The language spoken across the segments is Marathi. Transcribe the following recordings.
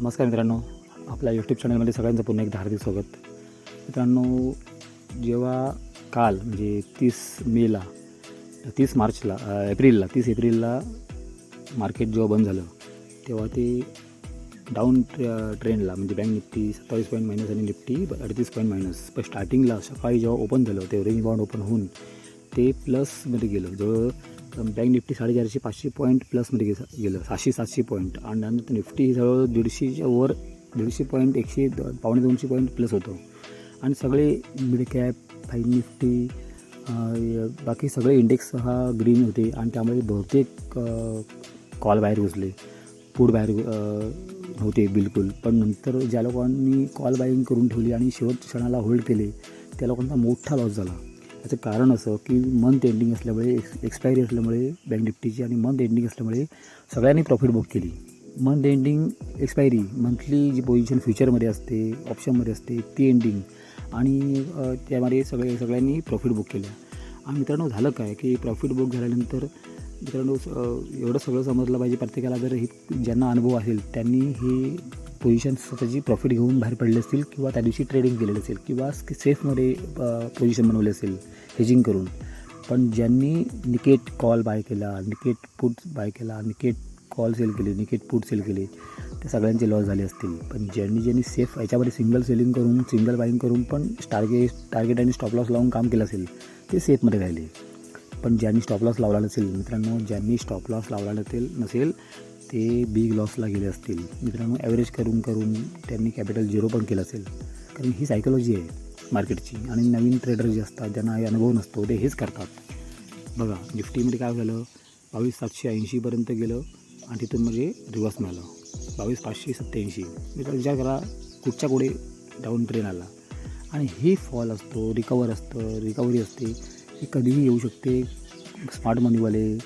नमस्कार मित्रांनो आपल्या यूट्यूब चॅनलमध्ये सगळ्यांचं पुन्हा एकदा हार्दिक स्वागत. मित्रांनो जेव्हा काल म्हणजे तीस मेला तीस मार्चला एप्रिलला तीस एप्रिलला मार्केट जेव्हा बंद झालं तेव्हा ते डाऊन ट्रेंडला म्हणजे बँक निफ्टी सत्तावीस पॉईंट मायनस आणि निफ्टी अडतीस पॉईंट मायनस पण स्टार्टिंगला सकाळी जेव्हा ओपन झालं ते रेंज बाउंड ओपन होऊन ते प्लसमध्ये गेलं. जवळ बँक निफ्टी साडेचारशे पाचशे पॉईंट प्लसमध्ये गे गेलं सहाशे सातशे पॉईंट आणि नंतर निफ्टी जवळ दीडशेच्या वर दीडशे पॉईंट एकशे द- पावणे दोनशे पॉईंट प्लस होतं. आणि सगळे मिड कॅप फाईन निफ्टी बाकी सगळे इंडेक्स हा ग्रीन होते. आणि त्यामुळे बहुतेक कॉल बाहेर घुसले. फूड बाहेर होते बिलकुल. पण नंतर ज्या लोकांनी कॉल बाईंग करून ठेवली आणि शेवट क्षणाला होल्ड केले त्या लोकांचा मोठा लॉस झाला. याचं कारण असं की मंथ एंडिंग असल्यामुळे एक्स एक्सपायरी असल्यामुळे बँक निफ्टीची आणि मंथ एंडिंग असल्यामुळे सगळ्यांनी प्रॉफिट बुक केली. मंथ एंडिंग एक्सपायरी मंथली जी पोझिशन फ्युचरमध्ये असते ऑप्शनमध्ये असते ती एंडिंग आणि त्यामध्ये सगळे सगळ्यांनी प्रॉफिट बुक केलं. आणि मित्रांनो झालं काय की प्रॉफिट बुक झाल्यानंतर मित्रांनो एवढं सगळं समजलं पाहिजे प्रत्येकाला. जर हे ज्यांना अनुभव असेल त्यांनी हे पोझिशन स्वतःची प्रॉफिट घेऊन बाहेर पडले असतील किंवा त्या दिवशी ट्रेडिंग केलेलं असेल किंवा सेफमध्ये पोझिशन बनवले असेल हेजिंग करून. पण ज्यांनी निकेट कॉल बाय केला निकेट पुट बाय केला निकेट कॉल सेल केले निकेट पुट सेल केले त्या सगळ्यांचे लॉस झाले असतील. पण ज्यांनी ज्यांनी सेफ याच्यामध्ये सिंगल सेलिंग करून सिंगल बाईंग करून पण टार्गेट टार्गेट आणि स्टॉप लॉस लावून काम केलं असेल ते सेफमध्ये राहिले. पण ज्यांनी स्टॉप लॉस लावला नसेल मित्रांनो ज्यांनी स्टॉप लॉस लावला नसेल नसेल ते बिग लॉसला गेले असतील. मित्रांनो ॲव्हरेज करून करून त्यांनी कॅपिटल झिरो पण केलं असेल. कारण ही सायकोलॉजी आहे मार्केटची आणि नवीन ट्रेडर जे असतात ज्यांना हे अनुभव नसतो ते हेच करतात. बघा निफ्टीमध्ये काय झालं? बावीस सातशे ऐंशीपर्यंत गेलं आणि तिथून म्हणजे रिवर्स मिळालं. बावीस पाचशे सत्त्याऐंशी मित्रांनो विचार करा कुठच्या पुढे डाऊन ट्रेन आला? आणि हे फॉल असतो रिकवर असतं रिकव्हरी असते ही कधीही येऊ शकते. स्मार्ट मनीवाले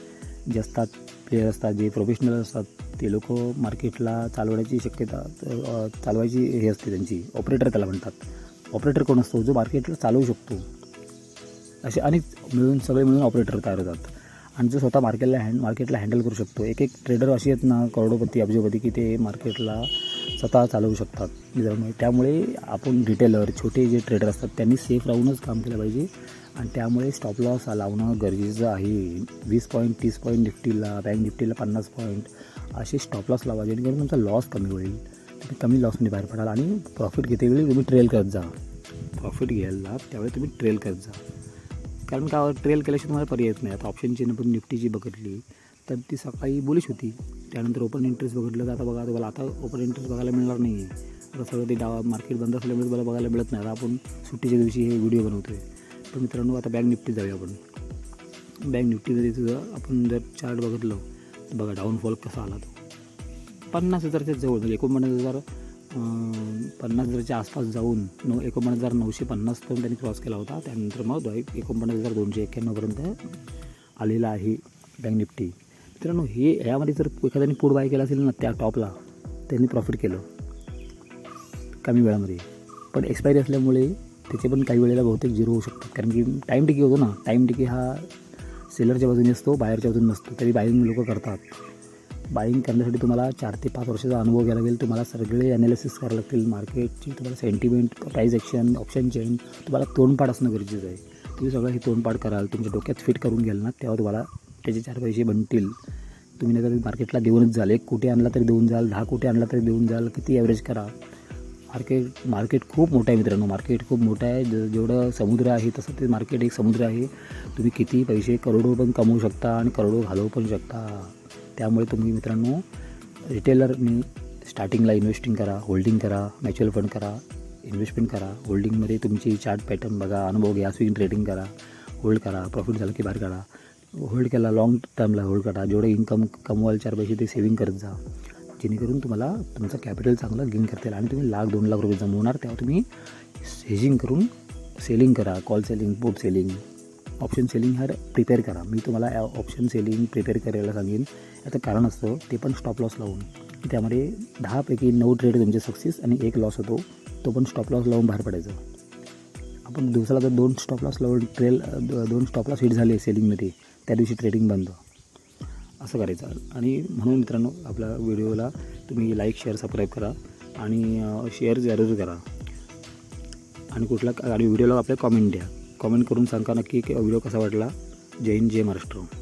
जे असतात प्लेयर असतात जे प्रोफेशनल असतात ते लोक मार्केटला चालवण्याची शक्यता चालवायची हे असते त्यांची. ऑपरेटर त्याला म्हणतात. ऑपरेटर कोण असतो? जो मार्केटला चालवू शकतो. असे अनेक मिळून सगळे मिळून ऑपरेटर तयार होतात. आणि जो स्वतः मार्केटला हँड मार्केटला हँडल करू शकतो. एक एक ट्रेडर असे आहेत ना करोडोपती अब्जोपती की ते मार्केटला स्वतः चालवू शकतात. त्यामुळे आपण रिटेलर छोटे जे ट्रेडर असतात त्यांनी सेफ राहूनच काम केलं पाहिजे. आणि त्यामुळे स्टॉप लॉस लावणं गरजेचं आहे. वीस पॉईंट तीस पॉईंट निफ्टीला बँक निफ्टीला पन्नास पॉईंट असे स्टॉप लॉस लावा जेणेकरून तुमचा लॉस कमी होईल. तुम्ही कमी लॉसमध्ये बाहेर पडाल आणि प्रॉफिट घेतेवेळी तुम्ही ट्रेल करत जा. प्रॉफिट घ्यायला त्यावेळी तुम्ही ट्रेल करत जा. कारण का ट्रेल केल्याशिवाय तुम्हाला पर्याय येत नाही. आता ऑप्शनची पण निफ्टीची बघितली तर ती सकाळी बोलिश होती. त्यानंतर ओपन इंटरेस्ट बघितलं तर आता बघा तुम्हाला आता ओपन इंटरेस्ट बघायला मिळणार नाही आहे आता सगळं ते डावा मार्केट बंद असल्यामुळे तुम्हाला बघायला मिळत नाही. आता आपण सुट्टीच्या दिवशी हे व्हिडिओ बनवतो आहे पण मित्रांनो आता बँक निफ्टी जाऊया आपण. बँक निफ्टीमध्ये जर आपण जर चार्ट बघितलं तर बघा डाऊनफॉल कसा आला तो. पन्नास हजारच्या जवळ म्हणजे एकोणपन्नास हजार पन्नास हजारच्या आसपास जाऊन नऊ एकोणपन्नास हजार नऊशे पन्नास पर्यंत त्यांनी क्रॉस केला होता. त्यानंतर मग एकोणपन्नास हजार दोनशे एक्क्याण्णवपर्यंत आलेला आहे बँक निफ्टी मित्रांनो हे यामध्ये जर एखाद्याने पुढ बाय केला असेल ना त्या टॉपला त्यांनी प्रॉफिट केलं. कमी वेळामध्ये. पण एक्सपायरी असल्यामुळे त्याचे पण काही वेळेला बहुतेक झिरो होऊ शकतात. कारण की टाईम टिकी होतो ना. टाईम टिकी हा सेलरच्या बाजूने असतो बाहेरच्या बाजूने नसतो. तरी बाईंग लोक करतात. बाईंग करण्यासाठी तुम्हाला चार ते पाच वर्षाचा अनुभव घ्यायला लागेल. तुम्हाला सगळे ॲनालिसिस करावं लागतील. मार्केटची तुम्हाला sentiment price action option chain तुम्हाला तोंडपाठ असणं गरजेचं आहे. तुम्ही सगळं हे तोंडपाठ कराल तुमच्या डोक्यात फिट करून घ्याल ना तेव्हा तुम्हाला त्याचे चार पैसे बनतील. तुम्ही नाही तर मार्केटला देऊनच जाल. एक कोटी आणला तरी देऊन जाल दहा कोटी आणला तरी देऊन जाल. किती ॲव्हरेज करा. मार्केट मार्केट खूप मोठं आहे मित्रांनो. मार्केट खूप मोठं आहे. ज- जेवढं समुद्र आहे तसं ते मार्केट एक समुद्र आहे. तुम्ही किती पैसे करोडो पण कमवू शकता आणि करोडो घालवू पण शकता. त्यामुळे तुम्ही मित्रांनो रिटेलरनी स्टार्टिंगला इन्व्हेस्टिंग करा होल्डिंग करा म्युच्युअल फंड करा इन्व्हेस्टमेंट करा. होल्डिंगमध्ये तुमची चार्ट पॅटर्न बघा अनुभव घ्या स्विंग ट्रेडिंग करा होल्ड करा प्रॉफिट झालं की बाहेर काढा. होल्ड केला लाँग टर्मला होल्ड करा. जेवढं इन्कम कमवाल चार पैसे ते सेविंग करत जा. जेणेकरून तुम्हाला तुमचं कॅपिटल चांगलं गेन करता येईल. आणि तुम्ही लाख दोन लाख रुपये जमवणार तेव्हा तुम्ही हेजिंग करून सेलिंग करा. Call selling put selling option selling ह्या प्रिपेअर करा. मी तुम्हाला ऑप्शन सेलिंग प्रिपेअर करायला सांगेन. याचं कारण असतं ते पण स्टॉप लॉस लावून. त्यामध्ये दहापैकी नऊ ट्रेड तुमचे सक्सेस आणि एक लॉस होतो. तो पण स्टॉप लॉस लावून बाहेर पडायचा. आपण दिवसाला जर दोन स्टॉप लॉस लावून ट्रेल दोन स्टॉप लॉस हिट झाले सेलिंगमध्ये त्या दिवशी ट्रेडिंग बंद. असं करायचं. आणि म्हणून मित्रांनो आपल्या व्हिडिओला तुम्ही लाईक शेअर सबस्क्राईब करा आणि शेअर जरूर करा. आणि कुठला आणि व्हिडिओला आपल्या कॉमेंट द्या. कॉमेंट करून सांगा नक्की की व्हिडिओ कसा वाटला. जय हिंद जय महाराष्ट्र.